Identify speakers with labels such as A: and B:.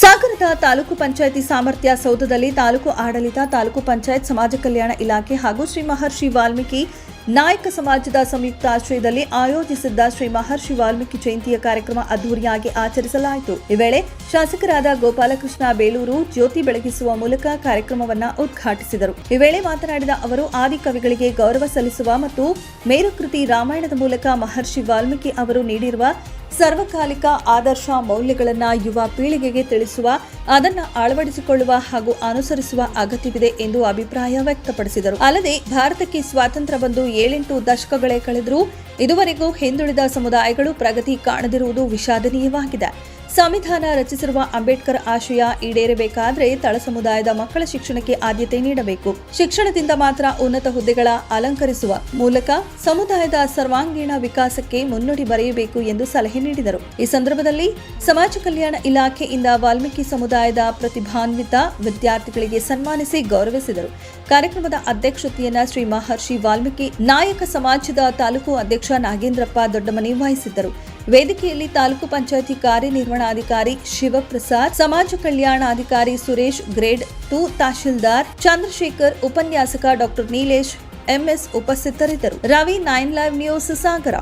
A: ಸಾಗರದ ತಾಲೂಕು ಪಂಚಾಯಿತಿ ಸಾಮರ್ಥ್ಯ ಸೌಧದಲ್ಲಿ ತಾಲೂಕು ಆಡಳಿತ, ತಾಲೂಕು ಪಂಚಾಯತ್ ಸಮಾಜ ಕಲ್ಯಾಣ ಇಲಾಖೆ ಹಾಗೂ ಶ್ರೀ ಮಹರ್ಷಿ ವಾಲ್ಮೀಕಿ ನಾಯಕ ಸಮಾಜದ ಸಂಯುಕ್ತ ಆಶ್ರಯದಲ್ಲಿ ಆಯೋಜಿಸಿದ್ದ ಶ್ರೀ ಮಹರ್ಷಿ ವಾಲ್ಮೀಕಿ ಜಯಂತಿಯ ಕಾರ್ಯಕ್ರಮ ಅದ್ದೂರಿಯಾಗಿ ಆಚರಿಸಲಾಯಿತು. ಈ ವೇಳೆ ಶಾಸಕರಾದ ಗೋಪಾಲಕೃಷ್ಣ ಬೇಲೂರು ಜ್ಯೋತಿ ಬೆಳಗಿಸುವ ಮೂಲಕ ಕಾರ್ಯಕ್ರಮವನ್ನ ಉದ್ಘಾಟಿಸಿದರು. ಈ ವೇಳೆ ಮಾತನಾಡಿದ ಅವರು, ಆದಿ ಕವಿಗಳಿಗೆ ಗೌರವ ಸಲ್ಲಿಸುವ ಮತ್ತು ಮೇರುಕೃತಿ ರಾಮಾಯಣದ ಮೂಲಕ ಮಹರ್ಷಿ ವಾಲ್ಮೀಕಿ ಅವರು ನೀಡಿರುವ ಸರ್ವಕಾಲಿಕ ಆದರ್ಶ ಮೌಲ್ಯಗಳನ್ನು ಯುವ ಪೀಳಿಗೆಗೆ ತಿಳಿಸುವ, ಅದನ್ನು ಅಳವಡಿಸಿಕೊಳ್ಳುವ ಹಾಗೂ ಅನುಸರಿಸುವ ಅಗತ್ಯವಿದೆ ಎಂದು ಅಭಿಪ್ರಾಯ ವ್ಯಕ್ತಪಡಿಸಿದರು. ಅಲ್ಲದೆ, ಭಾರತಕ್ಕೆ ಸ್ವಾತಂತ್ರ್ಯ ಬಂದು ಏಳೆಂಟು ದಶಕಗಳೇ ಕಳೆದರೂ ಇದುವರೆಗೂ ಹಿಂದುಳಿದ ಸಮುದಾಯಗಳು ಪ್ರಗತಿ ಕಾಣದಿರುವುದು ವಿಷಾದನೀಯವಾಗಿದೆ. ಸಂವಿಧಾನ ರಚಿಸಿರುವ ಅಂಬೇಡ್ಕರ್ ಆಶಯ ಈಡೇರಬೇಕಾದರೆ ತಳ ಸಮುದಾಯದ ಮಕ್ಕಳ ಶಿಕ್ಷಣಕ್ಕೆ ಆದ್ಯತೆ ನೀಡಬೇಕು. ಶಿಕ್ಷಣದಿಂದ ಮಾತ್ರ ಉನ್ನತ ಹುದ್ದೆಗಳ ಅಲಂಕರಿಸುವ ಮೂಲಕ ಸಮುದಾಯದ ಸರ್ವಾಂಗೀಣ ವಿಕಾಸಕ್ಕೆ ಮುನ್ನುಡಿ ಬರೆಯಬೇಕು ಎಂದು ಸಲಹೆ ನೀಡಿದರು. ಈ ಸಂದರ್ಭದಲ್ಲಿ ಸಮಾಜ ಕಲ್ಯಾಣ ಇಲಾಖೆಯಿಂದ ವಾಲ್ಮೀಕಿ ಸಮುದಾಯದ ಪ್ರತಿಭಾನ್ವಿತ ವಿದ್ಯಾರ್ಥಿಗಳಿಗೆ ಸನ್ಮಾನಿಸಿ ಗೌರವಿಸಿದರು. ಕಾರ್ಯಕ್ರಮದ ಅಧ್ಯಕ್ಷತೆಯನ್ನ ಶ್ರೀ ಮಹರ್ಷಿ ವಾಲ್ಮೀಕಿ ನಾಯಕ ಸಮಾಜದ ತಾಲೂಕು ಅಧ್ಯಕ್ಷ ನಾಗೇಂದ್ರಪ್ಪ ದೊಡ್ಡಮನಿ ವಹಿಸಿದ್ದರು. ವೇದಿಕೆಯಲ್ಲಿ ತಾಲೂಕು ಪಂಚಾಯತಿ ಕಾರ್ಯನಿರ್ವಹಣಾಧಿಕಾರಿ ಶಿವಪ್ರಸಾದ್, ಸಮಾಜ ಕಲ್ಯಾಣಾಧಿಕಾರಿ ಸುರೇಶ್ ಗ್ರೇಡ್ ಟು ತಹಶೀಲ್ದಾರ್ ಚಂದ್ರಶೇಖರ್, ಉಪನ್ಯಾಸಕ ಡಾಕ್ಟರ್ ನೀಲೇಶ್, ಎಂಎಸ್ ಉಪಸ್ಥಿತರಿದ್ದರು. Ravi nine live news Sagara